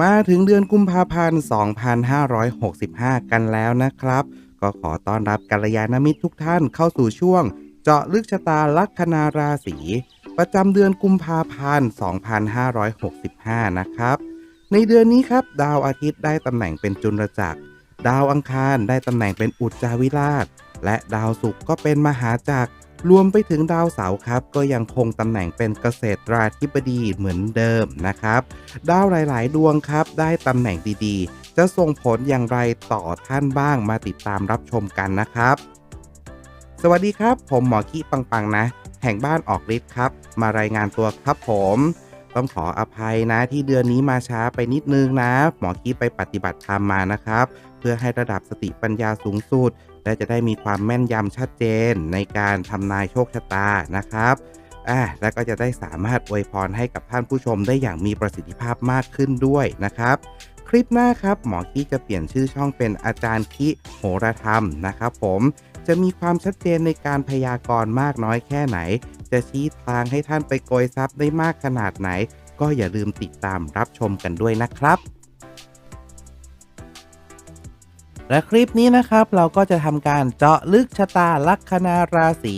มาถึงเดือนกุมภาพันธ์ 2565 กันแล้วนะครับ ก็ขอต้อนรับกัลยาณมิตรทุกท่านเข้าสู่ช่วง เจาะลึกชะตาลัคนาราศีประจำเดือนกุมภาพันธ์ 2565 นะครับ ในเดือนนี้ครับดาวอาทิตย์ได้ตำแหน่งเป็นจุลจักร ดาวอังคารได้ตำแหน่งเป็นอุจจาวิราช และดาวศุกร์ก็เป็นมหาจักร รวมไปถึงดาวเสาร์ครับ ก็ยังคงตำแหน่งเป็นเกษตราธิบดีเหมือนเดิมนะครับ ดาวหลายๆ ดวงครับได้ตำแหน่งดีๆ จะส่งผลอย่างไรต่อท่านบ้างมาติดตามรับชมกันนะครับ สวัสดีครับ ผมหมอขี้ปังปังนะ แห่งบ้านออกฤทธิ์ครับ มารายงานตัวครับผมต้องขออภัยนะที่เดือนนี้มาช้าไปนิดนึงนะ หมอขี้ไปปฏิบัติธรรมมานะครับ เพื่อให้ระดับสติปัญญาสูงสุด และจะได้มีความแม่นยำชัดเจนในการทำนายโชคชะตานะครับอ่าและก็จะได้สามารถอวยพรให้กับท่านผู้ชมได้อย่างมีประสิทธิภาพมากขึ้นด้วยนะครับ คลิปหน้าครับ หมอขี้จะเปลี่ยนชื่อช่องเป็นอาจารย์คิโหราธรรมนะครับผมจะมีความชัดเจนในการพยากรณ์มากน้อยแค่ไหน จะชี้ทางให้ท่านไปโกยทรัพย์ได้มากขนาดไหน ก็อย่าลืมติดตามรับชมกันด้วยนะครับ และคลิปนี้นะครับเราก็จะทำการเจาะลึกชะตาลัคนาราศี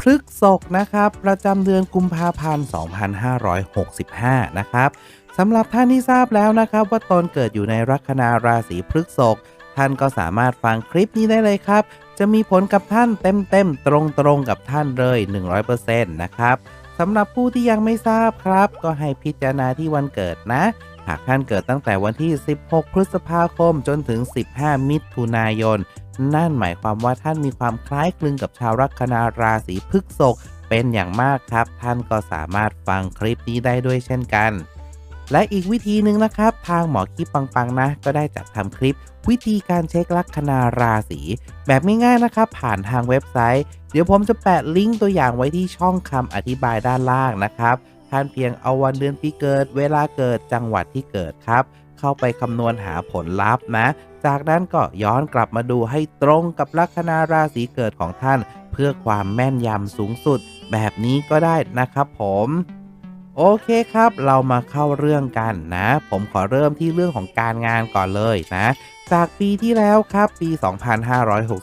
พฤกษภนะครับ ประจำเดือนกุมภาพันธ์ 2565 นะครับสำหรับท่านที่ทราบแล้วนะครับ ว่าตนเกิดอยู่ในลัคนาราศีพฤกษภท่านก็สามารถฟังคลิปนี้ได้เลยครับ จะมีผลกับท่านเต็มๆ ตรงๆ กับท่านเลย 100%นะครับสำหรับผู้ที่ยังไม่ทราบครับ ก็ให้พิจารณาที่วันเกิดนะ หากท่านเกิดตั้งแต่วันที่ 16 พฤษภาคมจนถึง 15 มิถุนายน นั่นหมายความว่าท่านมีความคล้ายคลึงกับชาวลัคนาราศีพฤษภเป็นอย่างมากครับ ท่านก็สามารถฟังคลิปนี้ได้ด้วยเช่นกัน และอีกวิธีหนึ่งนะครับ ทางหมอคิปปังๆนะ ก็ได้จัดทำคลิปวิธีการเช็คลัคนาราศีแบบง่ายๆนะครับ ผ่านทางเว็บไซต์ เดี๋ยวผมจะแปะลิงก์ตัวอย่างไว้ที่ช่องคำอธิบายด้านล่างนะครับ ท่านเพียงเอาวันเดือนปีเกิด เวลาเกิดจังหวัดที่เกิดครับ เข้าไปคำนวณหาผลลัพธ์นะ จากนั้นก็ย้อนกลับมาดูให้ตรงกับลัคนาราศีเกิดของท่าน เพื่อความแม่นยำสูงสุด แบบนี้ก็ได้นะครับผมโอเคครับ เรามาเข้าเรื่องกันนะ ผมขอเริ่มที่เรื่องของการงานก่อนเลยนะ จากปีที่แล้วครับ ปี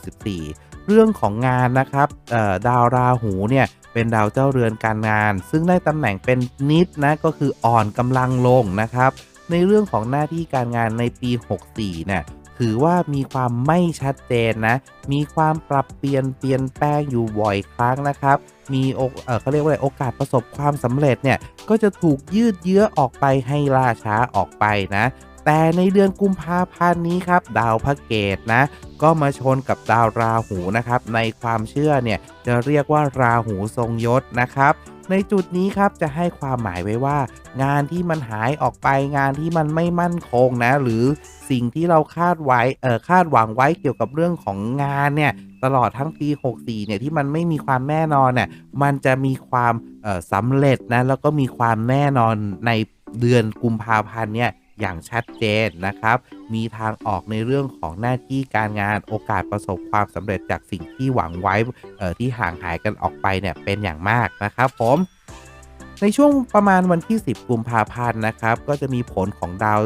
2564 เรื่องของงานนะครับเอ่อดาวราหูเนี่ยเป็นดาวเจ้าเรือนการงาน ซึ่งได้ตำแหน่งเป็นนิดนะก็คืออ่อนกำลังลงนะครับ ในเรื่องของหน้าที่การงานในปี 64เนี่ยถือว่ามีความไม่ชัดเจนนะ มีความปรับเปลี่ยนเปลี่ยนแปลงอยู่บ่อยครั้งนะครับ มีโอเออเขาเรียกว่าอะไรโอกาสประสบความสำเร็จเนี่ย ก็จะถูกยืดเยื้อออกไปให้ล่าช้าออกไปนะ แต่ในเดือนกุมภาพันธ์นี้ครับ ดาวพระเกตนะ ก็มาชนกับดาวราหูนะครับ ในความเชื่อเนี่ยจะเรียกว่าราหูทรงยศนะครับ ในจุดนี้ครับจะให้ความหมายไว้ว่า งานที่มันหายออกไปงานที่มันไม่มั่นคงนะ หรือสิ่งที่เราคาดไว้เออคาดหวังไว้เกี่ยวกับเรื่องของงานเนี่ยตลอดทั้งปี 64 เนี่ยที่มันไม่มีความแน่นอนเนี่ยมันจะมีความเออสำเร็จนะแล้วก็มีความแน่นอนในเดือนกุมภาพันธ์เนี่ย อย่างชัดเจนนะครับ มีทางออกในเรื่องของหน้าที่การงานโอกาสประสบความสำเร็จจากสิ่งที่หวังไว้เอ่อที่ห่างหายกันออกไปเนี่ยเป็นอย่างมากนะครับผมในช่วงประมาณวันที่ 10 กุมภาพันธ์นะครับ ก็จะมีผลของดาว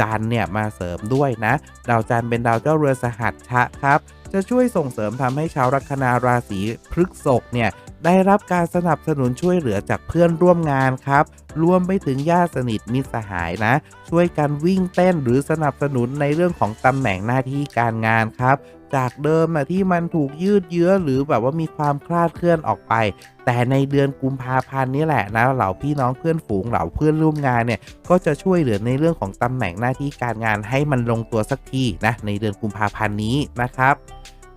จันเนี่ยมาเสริมด้วยนะ ดาวจันเป็นดาวเจ้าเรือสหัสชะครับ จะช่วยส่งเสริมทำให้ชาวลัคนาราศีพฤษภเนี่ยได้รับการสนับสนุนช่วยเหลือจากเพื่อนร่วมงานครับ รวมไปถึงญาติสนิทมิตรสหายนะ ช่วยกันวิ่งเต้นหรือสนับสนุนในเรื่องของตำแหน่งหน้าที่การงานครับ จากเดิมอะที่มันถูกยืดเยื้อหรือแบบว่ามีความคลาดเคลื่อนออกไป แต่ในเดือนกุมภาพันธ์นี่แหละนะเหล่าพี่น้องเพื่อนฝูงเหล่าเพื่อนร่วมงานเนี่ยก็จะช่วยเหลือในเรื่องของตำแหน่งหน้าที่การงานให้มันลงตัวสักทีนะในเดือนกุมภาพันธ์นี้นะครับ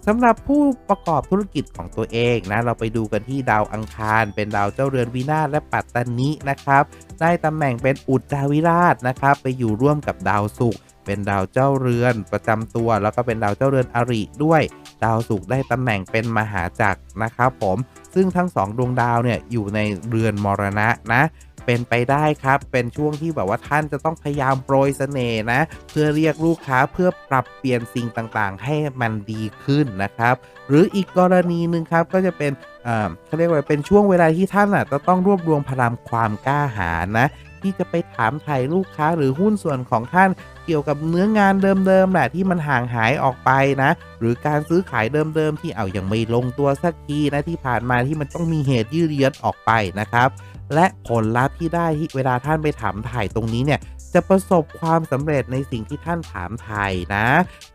สำหรับผู้ประกอบธุรกิจของตัวเองนะ เราไปดูกันที่ดาวอังคาร เป็นดาวเจ้าเรือนวินาและปัตตานินะครับ ได้ตำแหน่งเป็นอุจาวิราชนะครับ ไปอยู่ร่วมกับดาวศุกร์เป็นดาวเจ้าเรือนประจำตัว แล้วก็เป็นดาวเจ้าเรือนอริด้วย ดาวศุกร์ได้ตำแหน่งเป็นมหาจักรนะครับผม ซึ่งทั้งสองดวงดาวเนี่ยอยู่ในเรือนมรณะนะ เป็นไปได้ครับ เป็นช่วงที่แบบว่าท่านจะต้องพยายามโปรยเสน่ห์นะ เพื่อเรียกลูกค้าเพื่อปรับเปลี่ยนสิ่งต่างๆ ให้มันดีขึ้นนะครับ หรืออีกกรณีหนึ่งครับก็จะเป็นอ่าเขาเรียกว่าเป็นช่วงเวลาที่ท่านอะจะต้องรวบรวมพลังความกล้าหาญนะ ที่จะไปถามไถ่ลูกค้าหรือหุ้นส่วนของท่านเกี่ยวกับเนื้องานเดิมๆแหละที่มันห่างหายออกไปนะ หรือการซื้อขายเดิมๆที่เอายังไม่ลงตัวสักทีนะที่ผ่านมาที่มันต้องมีเหตุยืดเยื้อออกไปนะครับ และผลลัพธ์ที่ได้ที่เวลาท่านไปถามถ่ายตรงนี้เนี่ยจะประสบความสำเร็จในสิ่งที่ท่านถามไทยนะ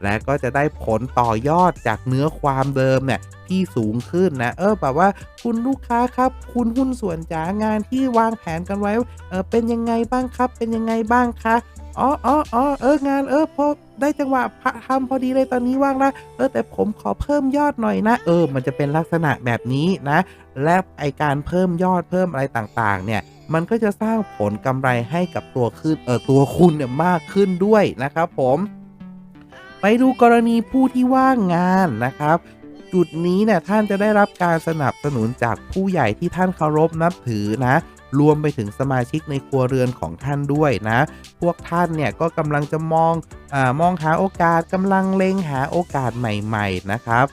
และก็จะได้ผลต่อยอดจากเนื้อความเดิมเนี่ยที่สูงขึ้นนะ เออแบบว่าคุณลูกค้าครับ คุณหุ้นส่วนจ๋างานที่วางแผนกันไว้ เออเป็นยังไงบ้างครับ เป็นยังไงบ้างคะ อ๋ออ๋อออเอองานเออพอได้จังหวะพระทำพอดีเลยตอนนี้ว่างล้วเออแต่ผมขอเพิ่มยอดหน่อยนะ เออ มันจะเป็นลักษณะแบบนี้นะ และไอการเพิ่มยอดเพิ่มอะไรต่างๆ เนี่ยมันก็จะสร้างผลกำไรให้กับตัวขึ้นเออตัวคุณเนี่ยมากขึ้นด้วยนะครับผม ไปดูกรณีผู้ที่ว่างงานนะครับ จุดนี้เนี่ยท่านจะได้รับการสนับสนุนจากผู้ใหญ่ที่ท่านเคารพนับถือนะ รวมไปถึงสมาชิกในครัวเรือนของท่านด้วยนะ พวกท่านเนี่ยก็กำลังจะมองอมองหาโอกาสกำลังเล็งหาโอกาสใหม่ ๆ นะครับ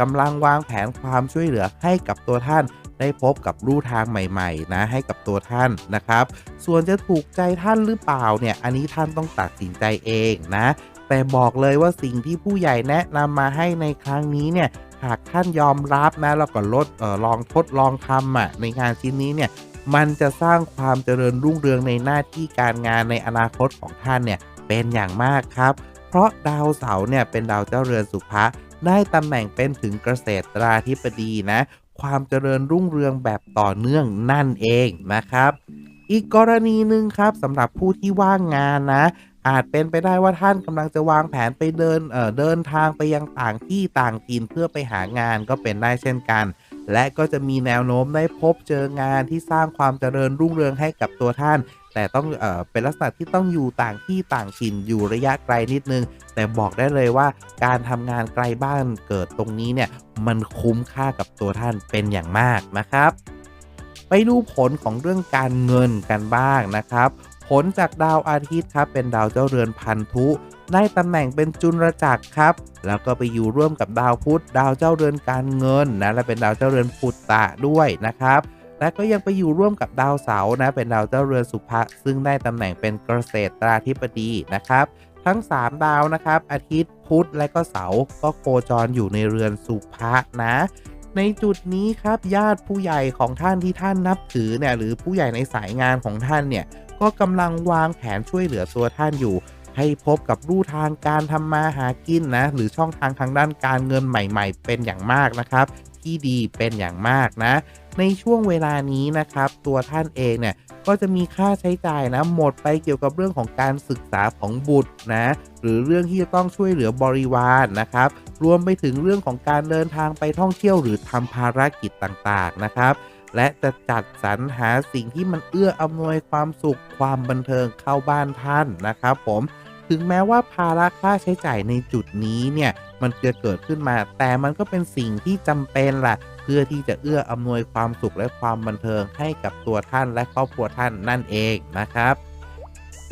กำลังวางแผนความช่วยเหลือให้กับตัวท่านได้พบกับรูทางใหม่ๆนะให้กับตัวท่านนะครับ ส่วนจะถูกใจท่านหรือเปล่าเนี่ยอันนี้ท่านต้องตัดสินใจเองนะ แต่บอกเลยว่าสิ่งที่ผู้ใหญ่แนะนำมาให้ในครั้งนี้เนี่ยหากท่านยอมรับนะแล้วก็ลดออลองทดลองทำอะในงานชิ้นนี้เนี่ย มันจะสร้างความเจริญรุ่งเรืองในหน้าที่การงานในอนาคตของท่านเนี่ยเป็นอย่างมากครับ เพราะดาวเสาร์เนี่ยเป็นดาวเจ้าเรือนสุภะได้ตำแหน่งเป็นถึงเกษตราธิบดีนะ ความเจริญรุ่งเรืองแบบต่อเนื่องนั่นเองนะครับ อีกกรณีหนึ่งครับสำหรับผู้ที่ว่างงานนะ อาจเป็นไปได้ว่าท่านกำลังจะวางแผนไปเดินเอ่อเดินทางไปยังต่างที่ต่างถิ่นเพื่อไปหางานก็เป็นได้เช่นกัน และก็จะมีแนวโน้มได้พบเจองานที่สร้างความเจริญรุ่งเรืองให้กับตัวท่าน แต่ต้องเออเป็นลักษณะที่ต้องอยู่ต่างที่ต่างถิ่นอยู่ระยะไกลนิดนึง แต่บอกได้เลยว่าการทำงานไกลบ้านเกิดตรงนี้เนี่ยมันคุ้มค่ากับตัวท่านเป็นอย่างมากนะครับ ไปดูผลของเรื่องการเงินกันบ้างนะครับ ผลจากดาวอาทิตย์ครับเป็นดาวเจ้าเรือนพันธุได้ตำแหน่งเป็นจุลจักรครับ แล้วก็ไปอยู่ร่วมกับดาวพุธดาวเจ้าเรือนการเงินนะและเป็นดาวเจ้าเรือนปุตตะด้วยนะครับและก็ยังไปอยู่ร่วมกับดาวเสาร์นะเป็นดาวเจ้าเรือนสุภะซึ่งได้ตำแหน่งเป็นเกษตราธิบดีนะครับ ทั้ง 3 ดาวนะครับ อาทิตย์พุธและก็เสาร์ก็โคจรอยู่ในเรือนสุภะนะ ในจุดนี้ครับญาติผู้ใหญ่ของท่านที่ท่านนับถือเนี่ยหรือผู้ใหญ่ในสายงานของท่านเนี่ย ก็กำลังวางแผนช่วยเหลือตัวท่านอยู่ ให้พบกับรูทางการทำมาหากินนะ หรือช่องทางทางด้านการเงินใหม่ ๆ เป็นอย่างมากนะครับ ที่ดีเป็นอย่างมากนะ ในช่วงเวลานี้นะครับ ตัวท่านเองเนี่ยก็จะมีค่าใช้จ่ายนะหมดไปเกี่ยวกับเรื่องของการศึกษาของบุตรนะ หรือเรื่องที่จะต้องช่วยเหลือบริวารนะครับ รวมไปถึงเรื่องของการเดินทางไปท่องเที่ยวหรือทำภารกิจต่างๆนะครับ และจะจัดสรรหาสิ่งที่มันเอื้ออำนวยความสุขความบันเทิงเข้าบ้านท่านนะครับผมถึงแม้ว่าภาระค่าใช้จ่ายในจุดนี้เนี่ยมันจะเกิดขึ้นมา แต่มันก็เป็นสิ่งที่จำเป็นล่ะ เพื่อที่จะเอื้ออำนวยความสุขและความบันเทิงให้กับตัวท่านและครอบครัวท่านนั่นเองนะครับ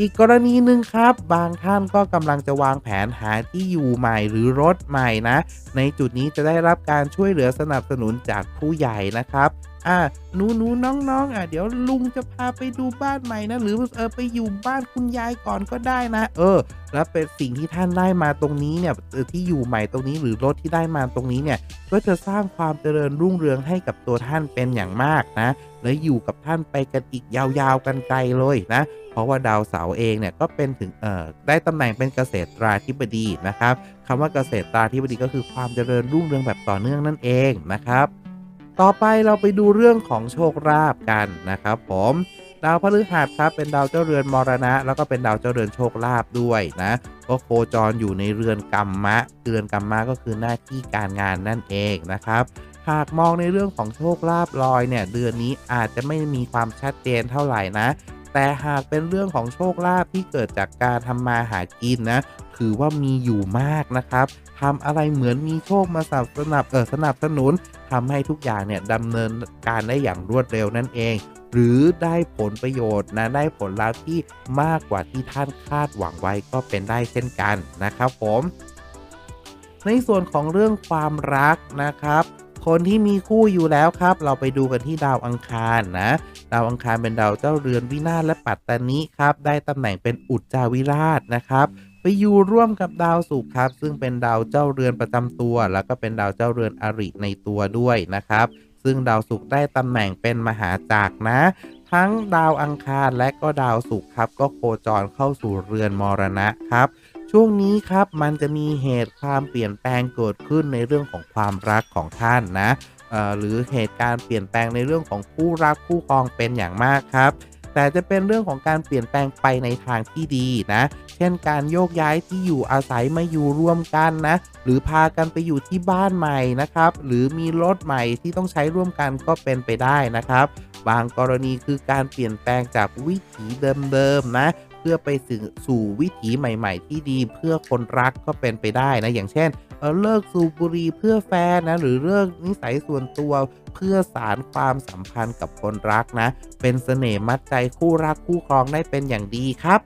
อีกกรณีหนึ่งครับ บางท่านก็กำลังจะวางแผนหาที่อยู่ใหม่หรือรถใหม่นะ ในจุดนี้จะได้รับการช่วยเหลือสนับสนุนจากผู้ใหญ่นะครับ อ่าหนูหนูน้องน้องอะเดี๋ยวลุงจะพาไปดูบ้านใหม่นะ หรือเออไปอยู่บ้านคุณยายก่อนก็ได้นะ เออ แล้วเป็นสิ่งที่ท่านได้มาตรงนี้เนี่ยที่อยู่ใหม่ตรงนี้หรือรถที่ได้มาตรงนี้เนี่ย ก็จะสร้างความเจริญรุ่งเรืองให้กับตัวท่านเป็นอย่างมากนะ และอยู่กับท่านไปกันอีกยาวๆกันไกลเลยนะ เพราะว่าดาวเสาร์เองเนี่ยก็เป็นถึงเอ่อได้ตำแหน่งเป็นเกษตราธิบดีนะครับคำว่าเกษตราธิบดีก็คือความเจริญรุ่งเรืองแบบต่อเนื่องนั่นเองนะครับ ต่อไปเราไปดูเรื่องของโชคลาภกันนะครับผม ดาวพฤหัสครับเป็นดาวเจ้าเรือนมรณะ แล้วก็เป็นดาวเจ้าเรือนโชคลาภด้วยนะก็โคจรอยู่ในเรือนกรรมะ เรือนกรรมะก็คือหน้าที่การงานนั่นเองนะครับหากมองในเรื่องของโชคลาภลอยเนี่ยเดือนนี้อาจจะไม่มีความชัดเจนเท่าไหร่นะ แต่หากเป็นเรื่องของโชคลาภที่เกิดจากการทำมาหากินนะถือว่ามีอยู่มากนะครับทำอะไรเหมือนมีโชคมาสนับสนับเออสนับสนุนทำให้ทุกอย่างเนี่ยดำเนินการได้อย่างรวดเร็วนั่นเอง หรือได้ผลประโยชน์นะได้ผลลัพธ์ที่มากกว่าที่ท่านคาดหวังไว้ก็เป็นได้เช่นกันนะครับผม ในส่วนของเรื่องความรักนะครับ คนที่มีคู่อยู่แล้วครับ เราไปดูกันที่ดาวอังคารนะ ดาวอังคารเป็นดาวเจ้าเรือนวินาศและปัตตานิครับ ได้ตำแหน่งเป็นอุจจาวิราชนะครับ ไปอยู่ร่วมกับดาวศุกร์ครับ ซึ่งเป็นดาวเจ้าเรือนประจำตัว แล้วก็เป็นดาวเจ้าเรือนอริในตัวด้วยนะครับ ซึ่งดาวศุกร์ได้ตำแหน่งเป็นมหาจักรนะทั้งดาวอังคารและก็ดาวศุกร์ครับ ก็โคจรเข้าสู่เรือนมรณะครับ ช่วงนี้ครับมันจะมีเหตุความเปลี่ยนแปลงเกิดขึ้นในเรื่องของความรักของท่านนะหรือเหตุการณ์เปลี่ยนแปลงในเรื่องของคู่รักคู่ครองเป็นอย่างมากครับ แต่จะเป็นเรื่องของการเปลี่ยนแปลงไปในทางที่ดีนะ เช่นการโยกย้ายที่อยู่อาศัยมาอยู่ร่วมกันนะ หรือพากันไปอยู่ที่บ้านใหม่นะครับ หรือมีรถใหม่ที่ต้องใช้ร่วมกันก็เป็นไปได้นะครับ บางกรณีคือการเปลี่ยนแปลงจากวิถีเดิมๆนะ เพื่อไปสู่วิถีใหม่ ๆ ที่ดีเพื่อคนรักก็เป็นไปได้นะ อย่างเช่นเลิกสูบบุหรี่เพื่อแฟนนะ หรือเลิกนิสัยส่วนตัวเพื่อสารความสัมพันธ์กับคนรักนะ เป็นเสน่ห์มัดใจคู่รักคู่ครองได้เป็นอย่างดีครับ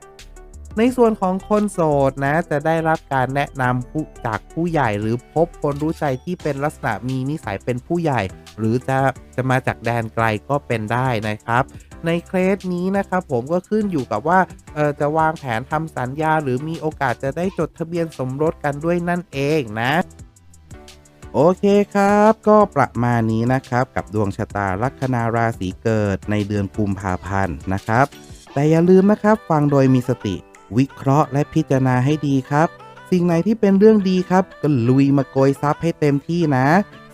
ในส่วนของคนโสดนะ จะได้รับการแนะนำจากผู้ใหญ่หรือพบคนรู้ใจที่เป็นลักษณะมีนิสัยเป็นผู้ใหญ่ หรือจะจะมาจากแดนไกลก็เป็นได้นะครับ ในเคสนี้นะครับผมก็ขึ้นอยู่กับว่าจะวางแผนทำสัญญา หรือมีโอกาสจะได้จดทะเบียนสมรสกันด้วยนั่นเองนะโอเคครับ ก็ประมาณนี้นะครับกับดวงชะตาลัคนาราศีเกิดในเดือนกุมภาพันธ์นะครับ แต่อย่าลืมนะครับฟังโดยมีสติ วิเคราะห์และพิจารณาให้ดีครับ สิ่งไหนที่เป็นเรื่องดีครับก็ลุยมาโกยซับให้เต็มที่นะ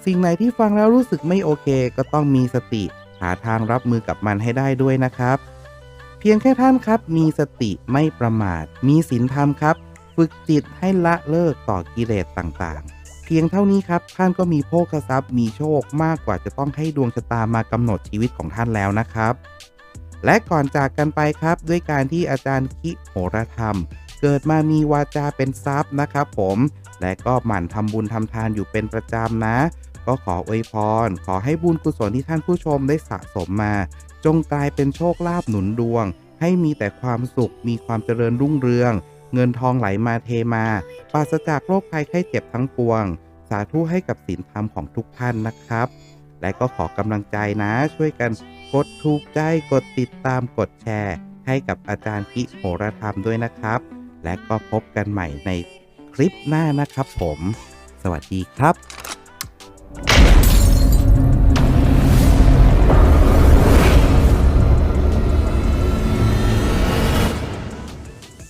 สิ่งไหนที่ฟังแล้วรู้สึกไม่โอเค ก็ต้องมีสติ หาทางรับมือกับมันให้ได้ด้วยนะครับ เพียงแค่ท่านครับ มีสติไม่ประมาท มีศีลธรรมครับ ฝึกจิตให้ละเลิกต่อกิเลสต่างๆ เพียงเท่านี้ครับ ท่านก็มีโภคทรัพย์มีโชคมากกว่าจะต้องให้ดวงชะตามากำหนดชีวิตของท่านแล้วนะครับ และก่อนจากกันไปครับ ด้วยการที่อาจารย์คิโหรธรรม เกิดมามีวาจาเป็นทรัพย์นะครับ ผม และก็หมั่นทำบุญทำทานอยู่เป็นประจำนะ ก็ขออวยพร ขอให้บุญกุศลที่ท่านผู้ชมได้สะสมมา จงกลายเป็นโชคลาภหนุนดวง ให้มีแต่ความสุข มีความเจริญรุ่งเรือง เงินทองไหลมาเทมาปราศจากโรคภัยไข้เจ็บทั้งปวง สาธุให้กับศีลธรรมของทุกท่านนะครับ และก็ขอกำลังใจนะ ช่วยกันกดถูกใจกดติดตามกดแชร์ ให้กับอาจารย์คิโหรธรรมด้วยนะครับ และก็พบกันใหม่ในคลิปหน้านะครับผม สวัสดีครับ